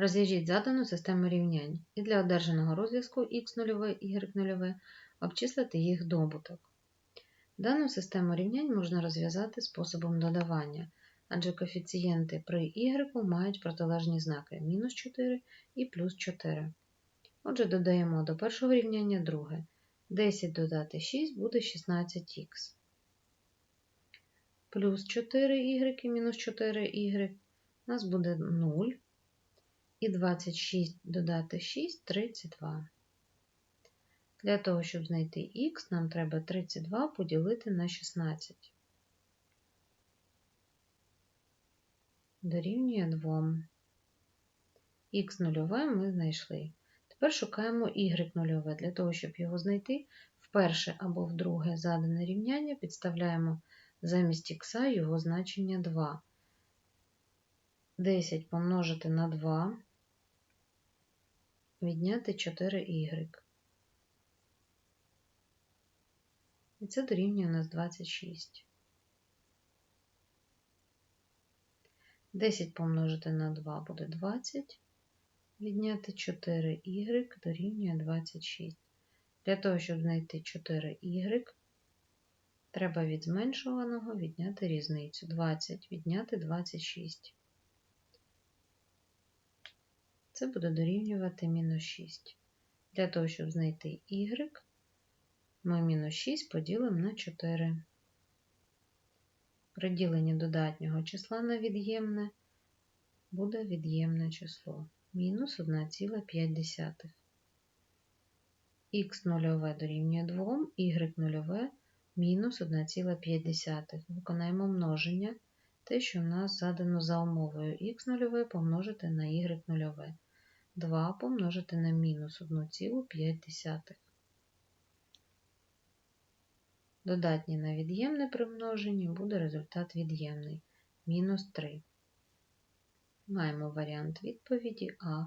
Розв'яжіть задану систему рівнянь і для одержаного розв'язку x0, y0 обчислити їх добуток. Дану систему рівнянь можна розв'язати способом додавання, адже коефіцієнти при y мають протилежні знаки мінус 4 і плюс 4. Отже, додаємо до першого рівняння друге. 10 додати 6 буде 16х. Плюс 4y і мінус 4y у нас буде 0. І 26 додати 6 32. Для того, щоб знайти х, нам треба 32 поділити на 16. Дорівнює 2. Х нульове ми знайшли. Тепер шукаємо y нульове. Для того, щоб його знайти, в перше або в друге задане рівняння підставляємо замість х його значення 2. 10 помножити на 2, відняти 4y. І це дорівнює у нас 26. 10 помножити на 2 буде 20. Відняти 4y дорівнює 26. Для того, щоб знайти 4y, треба від зменшуваного відняти різницю. 20 відняти 26. Це буде дорівнювати мінус 6. Для того, щоб знайти y, ми мінус 6 поділимо на 4. При діленні додатнього числа на від'ємне буде від'ємне число мінус 1,5. Х нульове дорівнює 2, y нульове мінус 1,5. Виконаємо множення, те, що в нас задано за умовою х нульове помножити на y нульове. 2 помножити на мінус 1,5. Додатнє на від'ємне при множенні буде результат від'ємний мінус 3. Маємо варіант відповіді А.